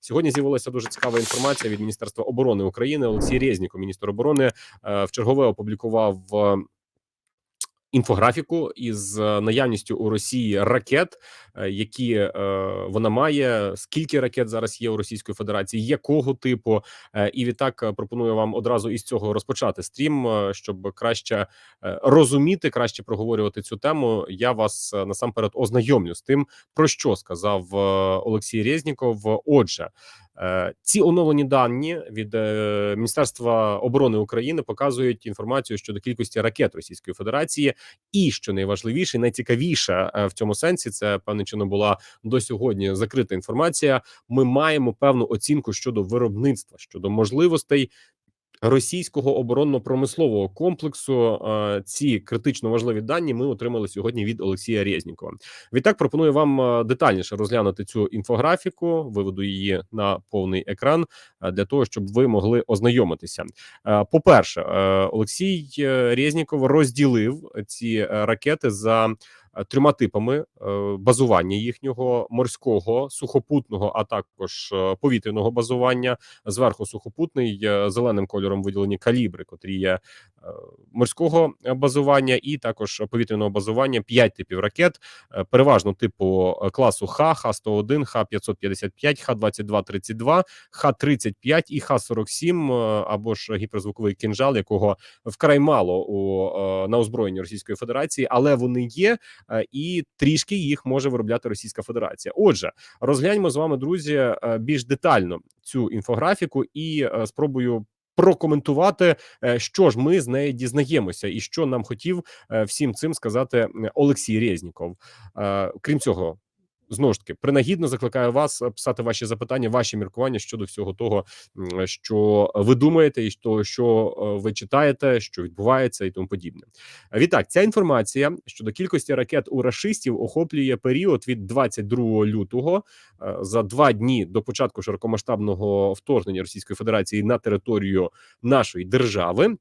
Сьогодні з'явилася дуже цікава інформація від Міністерства оборони України. Олексій Резніков, міністр оборони, е, в чергове опублікував е, інфографіку із е, наявністю у Росії ракет, е, які е, вона має. Скільки ракет зараз є у Російської Федерації, якого типу, Е, і відтак пропоную вам одразу із цього розпочати стрім, щоб краще розуміти, краще проговорювати цю тему. Я вас насамперед ознайомлю з тим, про що сказав Олексій Резніков. Отже, ці оновлені дані від е, Міністерства оборони України показують інформацію щодо кількості ракет Російської Федерації, і що найважливіше, найцікавіше е, в цьому сенсі, це певне чином була до сьогодні закрита інформація. Ми маємо певну оцінку щодо виробництва, щодо можливостей російського оборонно-промислового комплексу. Ці критично важливі дані ми отримали сьогодні від Олексія Резнікова. Відтак пропоную вам детальніше розглянути цю інфографіку. Виведу її на повний екран для того, щоб ви могли ознайомитися. Е, По-перше, е, Олексій е, Резніков розділив ці е, ракети за трьома типами е, базування їхнього морського, сухопутного, а також е, повітряного базування. Зверху сухопутний е, зеленим кольором виділені калібри, котрі є е, морського базування, і також повітряного базування. П'ять типів ракет, е, переважно типу е, класу Х, Х-101, Х-555, Х-2232, Х-35 і Х-47, е, або ж гіперзвуковий кінжал, якого вкрай мало у на озброєнні Російської Федерації, але вони є, і трішки їх може виробляти Російська Федерація. Отже, розгляньмо з вами, друзі, більш детально цю інфографіку і спробую. Прокоментувати, е, що ж ми з неї дізнаємося, і що нам хотів е, всім цим сказати Олексій Резніков. Е, Крім цього, знову ж таки, принагідно закликаю вас е, писати ваші запитання, ваші міркування щодо всього того, що ви думаєте, і того, що е, ви читаєте, що відбувається, і тому подібне. Е, Відтак, ця інформація щодо кількості ракет у рашистів охоплює період від 22 лютого е, за два дні до початку широкомасштабного вторгнення Російської Федерації на територію нашої держави.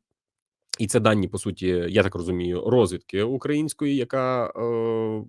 І це дані, по суті, я так розумію, розвідки української, яка е,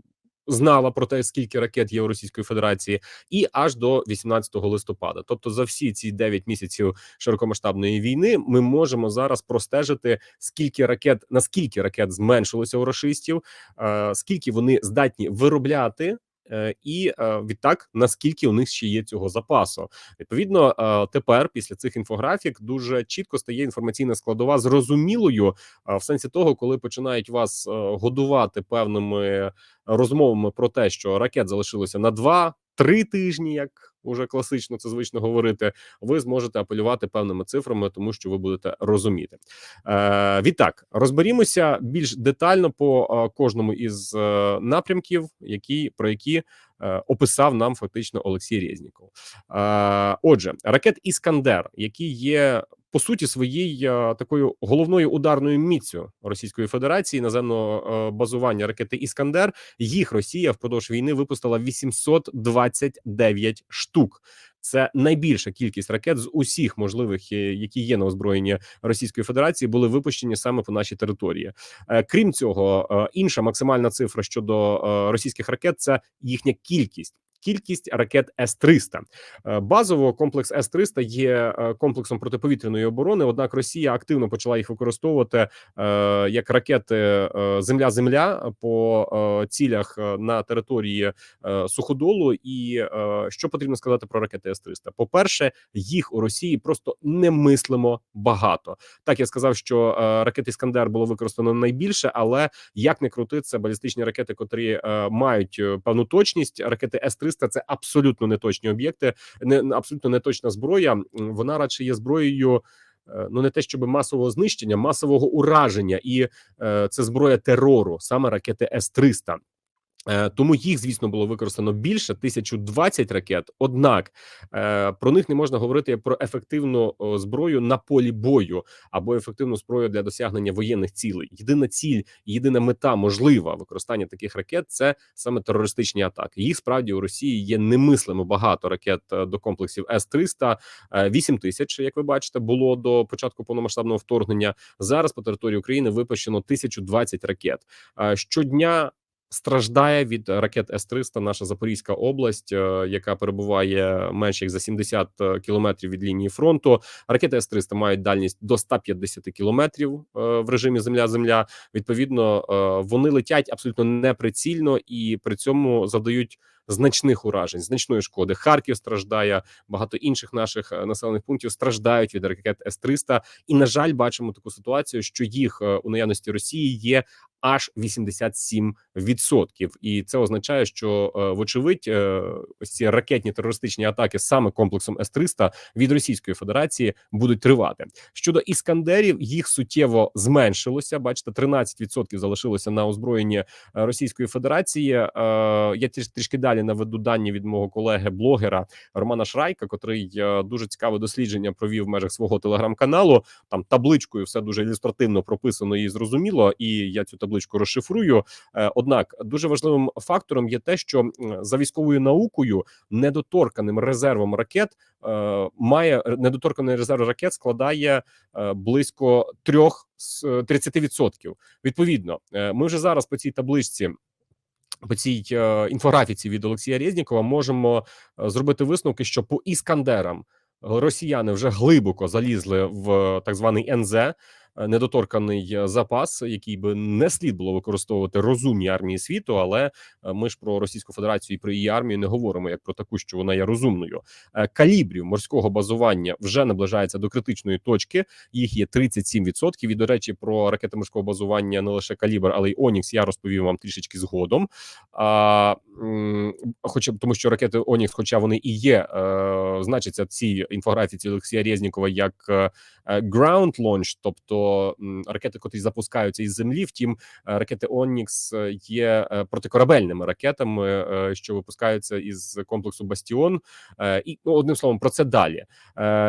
знала про те, скільки ракет є у Російської Федерації, і аж до 18 листопада. Тобто, за всі ці 9 місяців широкомасштабної війни, ми можемо зараз простежити, скільки ракет, наскільки ракет зменшилося у рашистів, е, скільки вони здатні виробляти. Е, І е, відтак наскільки у них ще є цього запасу, відповідно е, тепер після цих інфографік дуже чітко стає інформаційна складова зрозумілою в сенсі того, коли починають вас годувати певними розмовами про те, що ракет залишилося на два-три тижні, як уже класично це звично говорити. Ви зможете апелювати певними цифрами, тому що ви будете розуміти. Е, відтак розберімося більш детально по е, кожному із е, напрямків, які про які е, описав нам фактично Олексій Резніков. Отже, ракет Іскандер, які є по суті своїй е, такою головною ударною міцю Російської Федерації наземного е, базування ракети Іскандер. Їх Росія впродовж війни випустила 829 штук. Це найбільша кількість ракет з усіх можливих, е, які є на озброєнні Російської Федерації, були випущені саме по нашій території. Крім цього, інша максимальна цифра щодо російських ракет це їхня кількість. Кількість ракет С-300. Е, Базово комплекс С-300 є е, комплексом протиповітряної оборони. Однак Росія активно почала їх використовувати е, як ракети земля-земля по цілях на території суходолу. І що потрібно сказати про ракети С-300? По перше, їх у Росії просто немислимо багато. Так я сказав, що е, ракет Іскандер було використано найбільше, але як не крути, це балістичні ракети, котрі мають певну точність. Ракети С-300 – це абсолютно неточні об'єкти, не абсолютно неточна зброя. Вона радше є зброєю. е, Ну, не те, щоб масового знищення, масового ураження, і е, це зброя терору, саме ракети С-300. Е, Тому їх, звісно, було використано більше 1020 ракет. Однак е, про них не можна говорити про ефективну зброю на полі бою або ефективну зброю для досягнення воєнних цілей. Єдина ціль, єдина мета можлива використання таких ракет це саме терористичні атаки. Їх справді у Росії є немислимо багато ракет е, до комплексів С-300. Е, 8 тисяч, як ви бачите, було до початку повномасштабного вторгнення. Зараз по території України випущено 1020 ракет. Щодня Страждає від ракет С-300 наша Запорізька область, е, яка перебуває менш як за 70 кілометрів від лінії фронту. Ракети С-300 мають дальність до 150 кілометрів е, в режимі Земля-Земля. Відповідно, е, вони летять абсолютно неприцільно і при цьому завдають значних уражень, значної шкоди. Харків страждає, багато інших наших е, населених пунктів страждають від ракет С-300. І на жаль, бачимо таку ситуацію, що їх е, у наявності Росії є аж 87%. І це означає, що е, вочевидь ось ці ракетні терористичні атаки саме комплексом С-300 від Російської Федерації будуть тривати. Щодо іскандерів, їх суттєво зменшилося. Бачите, 13% залишилося на озброєнні Російської Федерації. Я тріш, трішки далі наведу дані від мого колеги-блогера Романа Шрайка, котрий е, дуже цікаве дослідження провів в межах свого телеграм-каналу. Там табличкою все дуже ілюстративно прописано і зрозуміло. І я цю табличку розшифрую. Е, Однак дуже важливим фактором є те, що за військовою наукою недоторканим резервом ракет е, має недоторканий резерв ракет складає близько трьох з е, 30%. Відповідно, ми вже зараз по цій табличці. По цій е, інфографіці від Олексія Резнікова можемо е, зробити висновки, що по іскандерам росіяни вже глибоко залізли в е, так званий НЗ, недоторканий е, запас, який би не слід було використовувати розумній армії світу. Але е, ми ж про Російську Федерацію і про її армію не говоримо як про таку, що вона є розумною. Е, Калібрів морського базування вже наближається до критичної точки. Їх є 37%. І до речі, про ракети морського базування не лише калібр, але й Онікс. Я розповім вам трішечки згодом. А, хоча тому, що ракети Онікс, хоча вони і є, е, значиться в цій інфографіці Олексія Резнікова як е, е, ground launch, тобто ракети, котрі запускаються із землі. Втім, е, ракети Онікс є е, протикорабельними ракетами, е, що випускаються із комплексу Бастіон. І ну, одним словом, про це далі.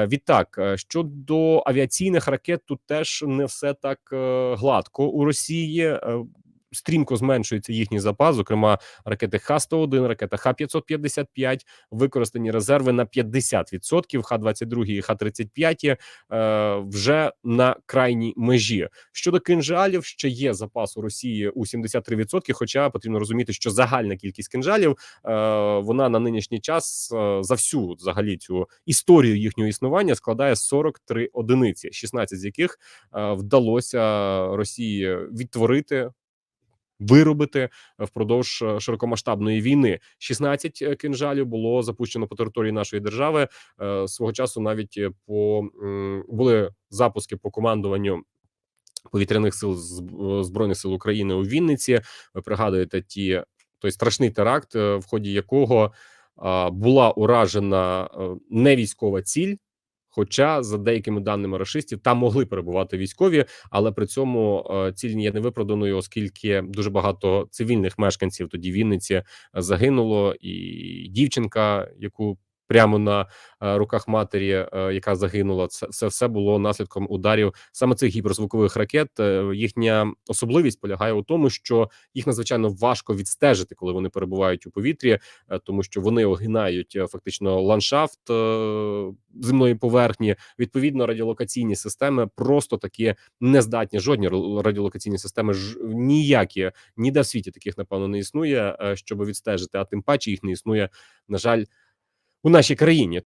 Відтак, щодо авіаційних ракет, тут теж не все так гладко у Росії. Стрімко зменшується їхній запас, зокрема ракети Х-101, ракета Х-555, використані резерви на 50%, Х-22 і Х-35 е, вже на крайній межі. Щодо кинжалів, ще є запас у Росії у 73%, Хоча потрібно розуміти, що загальна кількість кинжалів е, вона на нинішній час е, за всю взагалі цю історію їхнього існування складає 43 одиниці, 16 з яких е, вдалося Росії відтворити. Виробити впродовж е, широкомасштабної війни 16 е, кинжалів було запущено по території нашої держави. Е, Свого часу навіть е, по були запуски по командуванню повітряних сил е, збройних сил України у Вінниці. Ви пригадуєте ті той страшний теракт, е, в ході якого а, була уражена е, не військова ціль. Хоча за деякими даними рашистів там могли перебувати військові, але при цьому е, ціль є невиправданою, оскільки дуже багато цивільних мешканців тоді Вінниці е, загинуло, і дівчинка, яку прямо на е, руках матері, е, яка загинула, це, це все було наслідком ударів саме цих гіперзвукових ракет. Е, Їхня особливість полягає у тому, що їх надзвичайно важко відстежити, коли вони перебувають у повітрі, тому що вони огинають фактично ландшафт земної поверхні. Відповідно, радіолокаційні системи просто таки не здатні. Жодні радіолокаційні системи ж ніякі ніде в світі таких напевно не існує, щоб відстежити. А тим паче їх не існує, на жаль, у нашій країні.